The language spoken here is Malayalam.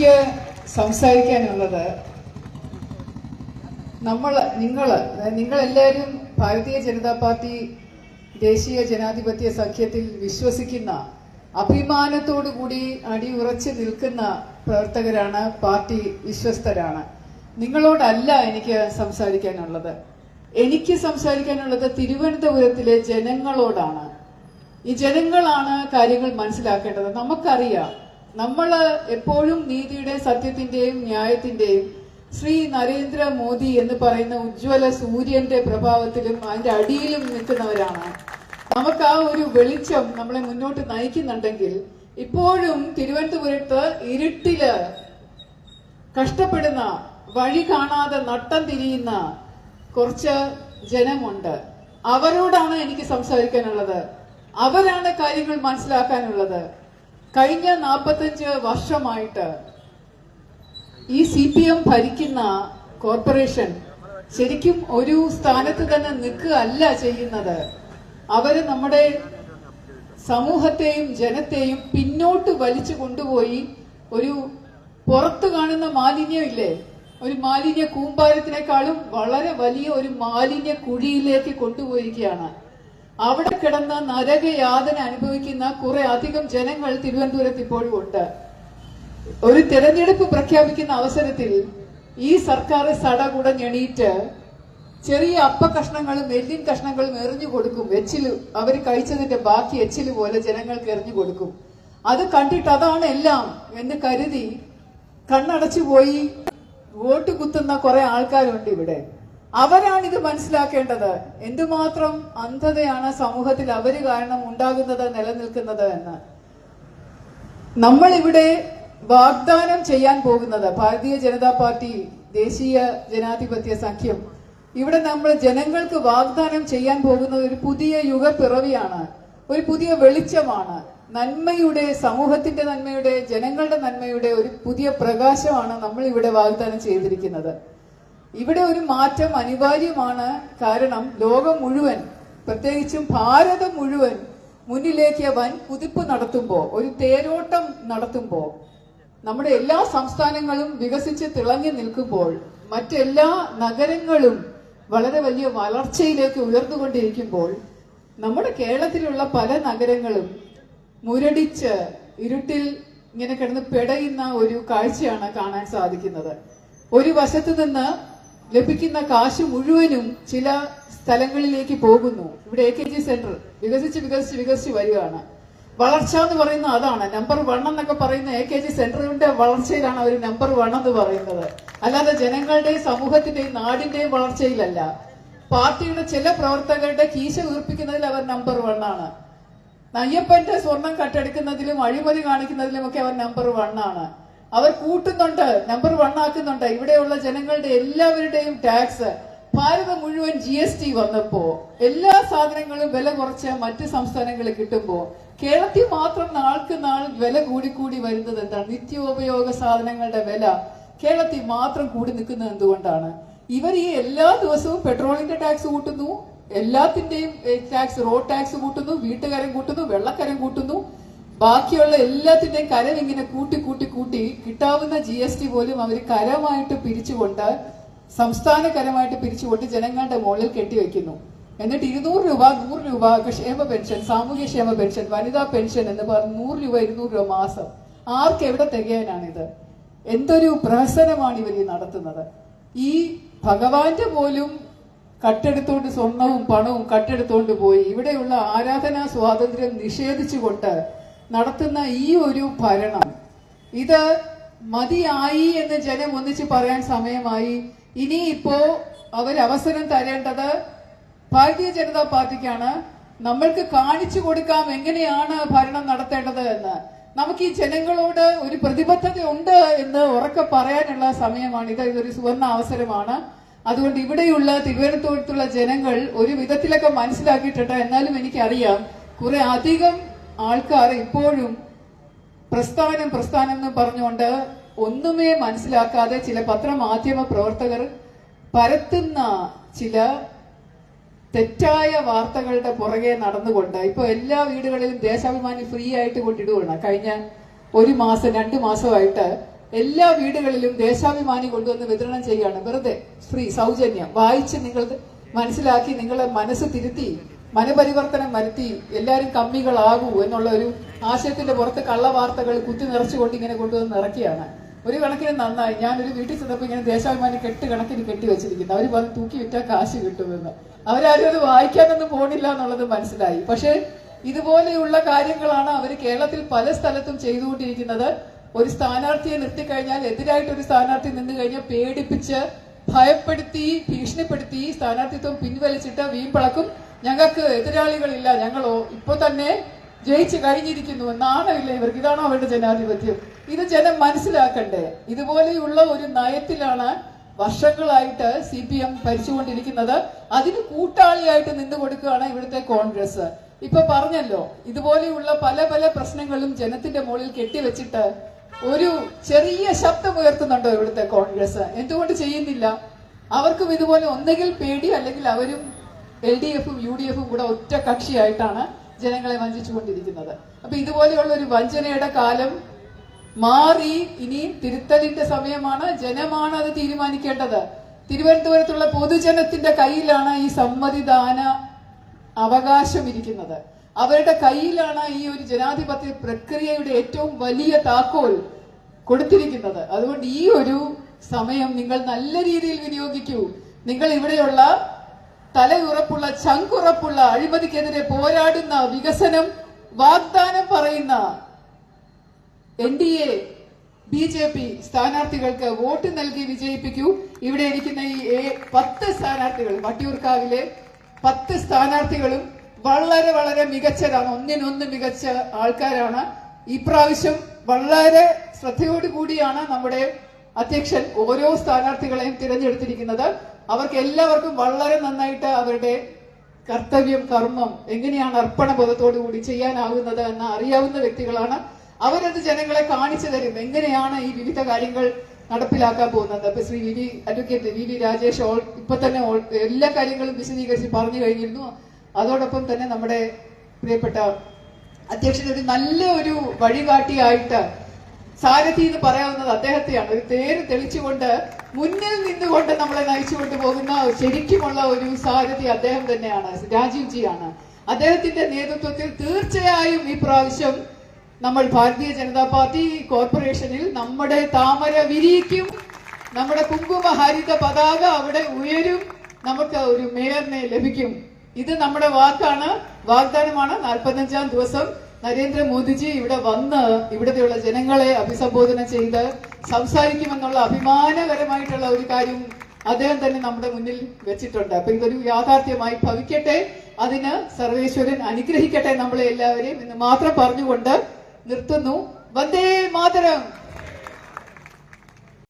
എനിക്ക് സംസാരിക്കാനുള്ളത് നമ്മൾ നിങ്ങൾ നിങ്ങളെല്ലാവരും ഭാരതീയ ജനതാ പാർട്ടി ദേശീയ ജനാധിപത്യ സഖ്യത്തിൽ വിശ്വസിക്കുന്ന അഭിമാനത്തോടു കൂടി അടിയുറച്ച് നിൽക്കുന്ന പ്രവർത്തകരാണ് പാർട്ടി വിശ്വസ്തരാണ്. നിങ്ങളോടല്ല എനിക്ക് സംസാരിക്കാനുള്ളത്. എനിക്ക് സംസാരിക്കാനുള്ളത് തിരുവനന്തപുരത്തിലെ ജനങ്ങളോടാണ്. ഈ ജനങ്ങളാണ് കാര്യങ്ങൾ മനസ്സിലാക്കേണ്ടത്. നമുക്കറിയാം നമ്മൾ എപ്പോഴും നീതിയുടെ സത്യത്തിന്റെയും ന്യായത്തിന്റെയും ശ്രീ നരേന്ദ്ര മോദി എന്ന് പറയുന്ന ഉജ്ജ്വല സൂര്യന്റെ പ്രഭാവത്തിലും അതിന്റെ അടിയിലും നിൽക്കുന്നവരാണ്. നമുക്ക് ആ ഒരു വെളിച്ചം നമ്മളെ മുന്നോട്ട് നയിക്കുന്നുണ്ടെങ്കിൽ ഇപ്പോഴും തിരുവനന്തപുരത്ത് ഇരുട്ടിൽ കഷ്ടപ്പെടുന്ന വഴി കാണാതെ നട്ടം തിരിയുന്ന കുറച്ച് ജനമുണ്ട്. അവരോടാണ് എനിക്ക് സംസാരിക്കാനുള്ളത്. അവരാണ് കാര്യങ്ങൾ മനസ്സിലാക്കാനുള്ളത്. കഴിഞ്ഞ നാൽപ്പത്തഞ്ച് വർഷമായിട്ട് ഈ സി പി എം ഭരിക്കുന്ന കോർപ്പറേഷൻ ശരിക്കും ഒരു സ്ഥാനത്ത് തന്നെ നിൽക്കുകയല്ല ചെയ്യുന്നത്. അവർ നമ്മുടെ സമൂഹത്തെയും ജനത്തെയും പിന്നോട്ട് വലിച്ചു കൊണ്ടുപോയി ഒരു പുറത്തു കാണുന്ന മാലിന്യം ഇല്ലേ? ഒരു മാലിന്യ കൂമ്പാരത്തിനേക്കാളും വളരെ വലിയ ഒരു മാലിന്യ കുഴിയിലേക്ക് കൊണ്ടുപോയിരിക്കുകയാണ്. അവിടെ കിടന്ന നരകയാതന അനുഭവിക്കുന്ന കുറെ അധികം ജനങ്ങൾ തിരുവനന്തപുരത്ത് ഇപ്പോഴും ഉണ്ട്. ഒരു തെരഞ്ഞെടുപ്പ് പ്രഖ്യാപിക്കുന്ന അവസരത്തിൽ ഈ സർക്കാർ സട സടകുടഞ്ഞെണീറ്റ് ചെറിയ അപ്പ കഷ്ണങ്ങളും എല്ലിൻ കഷ്ണങ്ങളും എറിഞ്ഞു കൊടുക്കും. എച്ചിൽ അവർ കഴിച്ചതിന്റെ ബാക്കി എച്ചിൽ പോലെ ജനങ്ങൾക്ക് എറിഞ്ഞു കൊടുക്കും. അത് കണ്ടിട്ട് അതാണ് എല്ലാം എന്ന് കരുതി കണ്ണടച്ചു പോയി വോട്ട് കുത്തുന്ന കുറെ ആൾക്കാരുണ്ട് ഇവിടെ. അവരാണ് ഇത് മനസ്സിലാക്കേണ്ടത്. എന്തുമാത്രം അന്ധതയാണ് സമൂഹത്തിൽ അവർ കാരണം ഉണ്ടാകുന്നത് നിലനിൽക്കുന്നത് എന്ന്. നമ്മൾ ഇവിടെ വാഗ്ദാനം ചെയ്യാൻ പോകുന്നത് ഭാരതീയ ജനതാ പാർട്ടി ദേശീയ ജനാധിപത്യ സഖ്യം. ഇവിടെ നമ്മൾ ജനങ്ങൾക്ക് വാഗ്ദാനം ചെയ്യാൻ പോകുന്നത് ഒരു പുതിയ യുഗപ്പിറവിയാണ്. ഒരു പുതിയ വെളിച്ചമാണ്. നന്മയുടെ സമൂഹത്തിന്റെ നന്മയുടെ ജനങ്ങളുടെ നന്മയുടെ ഒരു പുതിയ പ്രകാശമാണ് നമ്മൾ ഇവിടെ വാഗ്ദാനം ചെയ്തിരിക്കുന്നത്. ഇവിടെ ഒരു മാറ്റം അനിവാര്യമാണ് കാരണം ലോകം മുഴുവൻ പ്രത്യേകിച്ചും ഭാരതം മുഴുവൻ മുന്നിലേക്ക് വൻ കുതിപ്പ് നടത്തുമ്പോൾ ഒരു തേരോട്ടം നടത്തുമ്പോൾ നമ്മുടെ എല്ലാ സംസ്ഥാനങ്ങളും വികസിച്ച് തിളങ്ങി നിൽക്കുമ്പോൾ മറ്റെല്ലാ നഗരങ്ങളും വളരെ വലിയ വളർച്ചയിലേക്ക് ഉയർന്നുകൊണ്ടിരിക്കുമ്പോൾ നമ്മുടെ കേരളത്തിലുള്ള പല നഗരങ്ങളും മുരടിച്ച് ഇരുട്ടിൽ ഇങ്ങനെ കിടന്ന് പെടയുന്ന ഒരു കാഴ്ചയാണ് കാണാൻ സാധിക്കുന്നത്. ഒരു വശത്ത് നിന്ന് ലഭിക്കുന്ന കാശ് മുഴുവനും ചില സ്ഥലങ്ങളിലേക്ക് പോകുന്നു. ഇവിടെ എ കെ ജി സെന്റർ വികസിച്ച് വികസിച്ച് വികസിച്ച് വരികയാണ്. വളർച്ച എന്ന് പറയുന്ന അതാണ്. നമ്പർ വൺ എന്നൊക്കെ പറയുന്ന എ കെ ജി സെന്ററിന്റെ വളർച്ചയിലാണ് അവർ നമ്പർ വൺ എന്ന് പറയുന്നത്. അല്ലാതെ ജനങ്ങളുടെയും സമൂഹത്തിന്റെയും നാടിന്റെയും വളർച്ചയിലല്ല. പാർട്ടിയുടെ ചില പ്രവർത്തകരുടെ കീശ ഉയർപ്പിക്കുന്നതിൽ അവർ നമ്പർ വൺ ആണ്. അയ്യപ്പന്റെ സ്വർണം കട്ടെടുക്കുന്നതിലും അഴിമതി കാണിക്കുന്നതിലും ഒക്കെ അവർ നമ്പർ വൺ ആണ്. അവർ കൂട്ടുന്നുണ്ട് നമ്പർ വൺ ആക്കുന്നുണ്ട്. ഇവിടെയുള്ള ജനങ്ങളുടെ എല്ലാവരുടെയും ടാക്സ് ഭാരതം മുഴുവൻ ജി എസ് ടി വന്നപ്പോ എല്ലാ സാധനങ്ങളും വില കുറച്ച് മറ്റ് സംസ്ഥാനങ്ങളിൽ കിട്ടുമ്പോ കേരളത്തിൽ മാത്രം നാൾക്ക് നാൾ വില കൂടിക്കൂടി വരുന്നത് എന്താണ്? നിത്യോപയോഗ സാധനങ്ങളുടെ വില കേരളത്തിൽ മാത്രം കൂടി നിൽക്കുന്നത് എന്തുകൊണ്ടാണ്? ഇവർ ഈ എല്ലാ ദിവസവും പെട്രോളിന്റെ ടാക്സ് കൂട്ടുന്നു എല്ലാത്തിന്റെയും ടാക്സ് റോഡ് ടാക്സ് കൂട്ടുന്നു വീട്ടുകാരൻ കൂട്ടുന്നു വെള്ളക്കരം കൂട്ടുന്നു. ബാക്കിയുള്ള എല്ലാത്തിന്റെയും കരം ഇങ്ങനെ കൂട്ടി കൂട്ടി കൂട്ടി കിട്ടാവുന്ന ജി എസ് ടി പോലും അവർ കരമായിട്ട് പിരിച്ചുകൊണ്ട് സംസ്ഥാന കരമായിട്ട് പിരിച്ചുകൊണ്ട് ജനങ്ങളുടെ മുകളിൽ കെട്ടിവെക്കുന്നു. എന്നിട്ട് ഇരുന്നൂറ് രൂപ നൂറ് രൂപ ക്ഷേമ പെൻഷൻ സാമൂഹ്യ ക്ഷേമ പെൻഷൻ വനിതാ പെൻഷൻ എന്ന് പറഞ്ഞ് നൂറ് രൂപ ഇരുന്നൂറ് രൂപ മാസം. ആർക്ക് എവിടെ തികയാനാണിത്? എന്തൊരു പ്രഹസനമാണ് ഇവർ ഈ നടത്തുന്നത്. ഈ ഭഗവാന്റെ പോലും കട്ടെടുത്തോണ്ട് സ്വർണവും പണവും കട്ടെടുത്തോണ്ട് പോയി. ഇവിടെയുള്ള ആരാധനാ സ്വാതന്ത്ര്യം നിഷേധിച്ചുകൊണ്ട് നടത്തുന്ന ഈ ഒരു ഭരണം ഇത് മതിയായി എന്ന് ജനം ഒന്നിച്ച് പറയാൻ സമയമായി. ഇനി ഇപ്പോ അവസരം തരേണ്ടത് ഭാരതീയ ജനതാ പാർട്ടിക്കാണ്. നമ്മൾക്ക് കാണിച്ചു കൊടുക്കാം എങ്ങനെയാണ് ഭരണം നടത്തേണ്ടത് എന്ന്. നമുക്ക് ഈ ജനങ്ങളോട് ഒരു പ്രതിബദ്ധത ഉണ്ട് എന്ന് ഉറക്കെ പറയാനുള്ള സമയമാണ്. ഇത് ഇതൊരു സുവർണ അവസരമാണ്. അതുകൊണ്ട് ഇവിടെയുള്ള തിരുവനന്തപുരത്തുള്ള ജനങ്ങൾ ഒരു വിധത്തിലൊക്കെ മനസ്സിലാക്കിയിട്ടുണ്ട്. എന്നാലും എനിക്കറിയാം കുറെ അധികം ആൾക്കാർ ഇപ്പോഴും പ്രസ്ഥാനം പ്രസ്ഥാനം എന്ന് പറഞ്ഞുകൊണ്ട് ഒന്നുമേ മനസ്സിലാക്കാതെ ചില പത്രമാധ്യമ പ്രവർത്തകർ പരത്തുന്ന ചില തെറ്റായ വാർത്തകളുടെ പുറകെ നടന്നുകൊണ്ട് ഇപ്പൊ എല്ലാ വീടുകളിലും ദേശാഭിമാനി ഫ്രീ ആയിട്ട് കൊണ്ടിടുകയാണ് കഴിഞ്ഞ ഒരു മാസം രണ്ടു മാസമായിട്ട് എല്ലാ വീടുകളിലും ദേശാഭിമാനി കൊണ്ടുവന്ന് വിതരണം ചെയ്യുകയാണ്. വെറുതെ ഫ്രീ സൗജന്യം. വായിച്ച് നിങ്ങൾ മനസ്സിലാക്കി നിങ്ങളെ മനസ്സ് തിരുത്തി. മനപരിവർത്തനം വരുത്തി എല്ലാവരും കമ്മികളാകൂ എന്നുള്ള ഒരു ആശയത്തിന്റെ പുറത്ത് കള്ള വാർത്തകൾ കുത്തി നിറച്ചുകൊണ്ട് ഇങ്ങനെ കൊണ്ടുവന്ന് ഇറക്കിയാണ്. ഒരു കണക്കിന് നന്നായി. ഞാനൊരു വീട്ടിൽ ചെന്നപ്പോൾ ഇങ്ങനെ ദേശാഭിമാനി കെട്ട് കണക്കിന് കെട്ടി വെച്ചിരിക്കുന്നു. അവർ പറഞ്ഞ് തൂക്കി വിറ്റാൽ കാശ് കിട്ടുമെന്ന്. അവരാരും അത് വായിക്കാനൊന്നും പോണില്ല എന്നുള്ളത് മനസ്സിലായി. പക്ഷേ ഇതുപോലെയുള്ള കാര്യങ്ങളാണ് അവർ കേരളത്തിൽ പല സ്ഥലത്തും ചെയ്തുകൊണ്ടിരിക്കുന്നത്. ഒരു സ്ഥാനാർത്ഥിയെ നിർത്തിക്കഴിഞ്ഞാൽ എതിരായിട്ട് ഒരു സ്ഥാനാർത്ഥി നിന്ന് കഴിഞ്ഞാൽ പേടിപ്പിച്ച് ഭയപ്പെടുത്തി ഭീഷണിപ്പെടുത്തി സ്ഥാനാർത്ഥിത്വം പിൻവലിച്ചിട്ട് വീമ്പളക്കും. ഞങ്ങൾക്ക് എതിരാളികളില്ല. ഞങ്ങളോ ഇപ്പൊ തന്നെ ജയിച്ചു കഴിഞ്ഞിരിക്കുന്നു നാണമില്ല ഇവർക്ക്? ഇതാണോ അവരുടെ ജനാധിപത്യം? ഇത് ജനം മനസ്സിലാക്കണ്ടേ? ഇതുപോലെയുള്ള ഒരു നയത്തിലാണ് വർഷങ്ങളായിട്ട് സി പി എം ഭരിച്ചുകൊണ്ടിരിക്കുന്നത്. അതിന് കൂട്ടാളിയായിട്ട് നിന്ന് കൊടുക്കുകയാണ് ഇവിടുത്തെ കോൺഗ്രസ്. ഇപ്പൊ പറഞ്ഞല്ലോ ഇതുപോലെയുള്ള പല പല പ്രശ്നങ്ങളും ജനത്തിന്റെ മുകളിൽ കെട്ടിവെച്ചിട്ട് ഒരു ചെറിയ ശബ്ദം ഉയർത്തുന്നുണ്ടോ ഇവിടുത്തെ കോൺഗ്രസ്? എന്തുകൊണ്ട് ചെയ്യുന്നില്ല? അവർക്കും ഇതുപോലെ ഒന്നുകിൽ പേടി അല്ലെങ്കിൽ അവരും എൽ ഡി എഫും യു ഡി എഫും കൂടെ ഒറ്റ കക്ഷിയായിട്ടാണ് ജനങ്ങളെ വഞ്ചിച്ചുകൊണ്ടിരിക്കുന്നത്. അപ്പൊ ഇതുപോലെയുള്ള ഒരു വഞ്ചനയുടെ കാലം മാറി ഇനി തിരുത്തലിന്റെ സമയമാണ്. ജനമാണ് അത് തീരുമാനിക്കേണ്ടത്. തിരുവനന്തപുരത്തുള്ള പൊതുജനത്തിന്റെ കയ്യിലാണ് ഈ സമ്മതിദാന അവകാശം ഇരിക്കുന്നത്. അവരുടെ കയ്യിലാണ് ഈ ഒരു ജനാധിപത്യ പ്രക്രിയയുടെ ഏറ്റവും വലിയ താക്കോൽ കൊടുത്തിരിക്കുന്നത്. അതുകൊണ്ട് ഈ ഒരു സമയം നിങ്ങൾ നല്ല രീതിയിൽ വിനിയോഗിക്കൂ. നിങ്ങൾ ഇവിടെയുള്ള തലയുറപ്പുള്ള ചങ്കുറപ്പുള്ള അഴിമതിക്കെതിരെ പോരാടുന്ന വികസനം വാഗ്ദാനം പറയുന്ന N D A B J P സ്ഥാനാർത്ഥികൾക്ക് വോട്ട് നൽകി വിജയിപ്പിക്കൂ. ഇവിടെ ഇരിക്കുന്ന ഈ പത്ത് സ്ഥാനാർത്ഥികൾ വട്ടിയൂർക്കാവിലെ പത്ത് സ്ഥാനാർത്ഥികളും വളരെ വളരെ മികച്ചതാണ്. ഒന്നിനൊന്ന് മികച്ച ആൾക്കാരാണ്. ഇപ്രാവശ്യം പ്രാവശ്യം വളരെ ശ്രദ്ധയോടുകൂടിയാണ് നമ്മുടെ അധ്യക്ഷൻ ഓരോ സ്ഥാനാർത്ഥികളെയും തിരഞ്ഞെടുത്തിരിക്കുന്നത്. അവർക്ക് എല്ലാവർക്കും വളരെ നന്നായിട്ട് അവരുടെ കർത്തവ്യം കർമ്മം എങ്ങനെയാണ് അർപ്പണ ബോധത്തോടു കൂടി ചെയ്യാനാകുന്നത് എന്ന് അറിയാവുന്ന വ്യക്തികളാണ്. അവരത് ജനങ്ങളെ കാണിച്ചു തരും എങ്ങനെയാണ് ഈ വിവിധ കാര്യങ്ങൾ നടപ്പിലാക്കാൻ പോകുന്നത്. അപ്പൊ Shri V V advocate V V Rajesh all ഇപ്പൊ തന്നെ എല്ലാ കാര്യങ്ങളും വിശദീകരിച്ച് പറഞ്ഞു കഴിഞ്ഞിരുന്നു. അതോടൊപ്പം തന്നെ നമ്മുടെ പ്രിയപ്പെട്ട അധ്യക്ഷൻ ഒരു നല്ല ഒരു വഴികാട്ടിയായിട്ട് സാരഥി എന്ന് പറയാവുന്നത് അദ്ദേഹത്തെയാണ്. ഒരു തേര് തെളിച്ചുകൊണ്ട് മുന്നിൽ നിന്നുകൊണ്ട് നമ്മളെ നയിച്ചുകൊണ്ട് പോകുന്ന ശരിക്കുമുള്ള ഒരു സാരഥി അദ്ദേഹം തന്നെയാണ് രാജീവ് ജിയാണ് അദ്ദേഹത്തിന്റെ നേതൃത്വത്തിൽ തീർച്ചയായും ഈ പ്രാവശ്യം നമ്മൾ ഭാരതീയ ജനതാ പാർട്ടി കോർപ്പറേഷനിൽ നമ്മുടെ താമര വിരിയിക്കും നമ്മുടെ കുങ്കുമ ഹരിത പതാക അവിടെ ഉയരും നമുക്ക് ഒരു മേയറിനെ ലഭിക്കും. ഇത് നമ്മുടെ വാക്കാണ് വാഗ്ദാനമാണ് നാൽപ്പത്തഞ്ചാം ദിവസം നരേന്ദ്രമോദിജി ഇവിടെ വന്ന് ഇവിടത്തെയുള്ള ജനങ്ങളെ അഭിസംബോധന ചെയ്ത് സംസാരിക്കുമെന്നുള്ള അഭിമാനകരമായിട്ടുള്ള ഒരു കാര്യം അദ്ദേഹം തന്നെ നമ്മുടെ മുന്നിൽ വെച്ചിട്ടുണ്ട്. അപ്പൊ ഇതൊരു യാഥാർത്ഥ്യമായി ഭവിക്കട്ടെ അതിന് സർവേശ്വരൻ അനുഗ്രഹിക്കട്ടെ നമ്മളെ എല്ലാവരെയും എന്ന് മാത്രം പറഞ്ഞുകൊണ്ട് നിർത്തുന്നു. വന്ദേ മാതരം!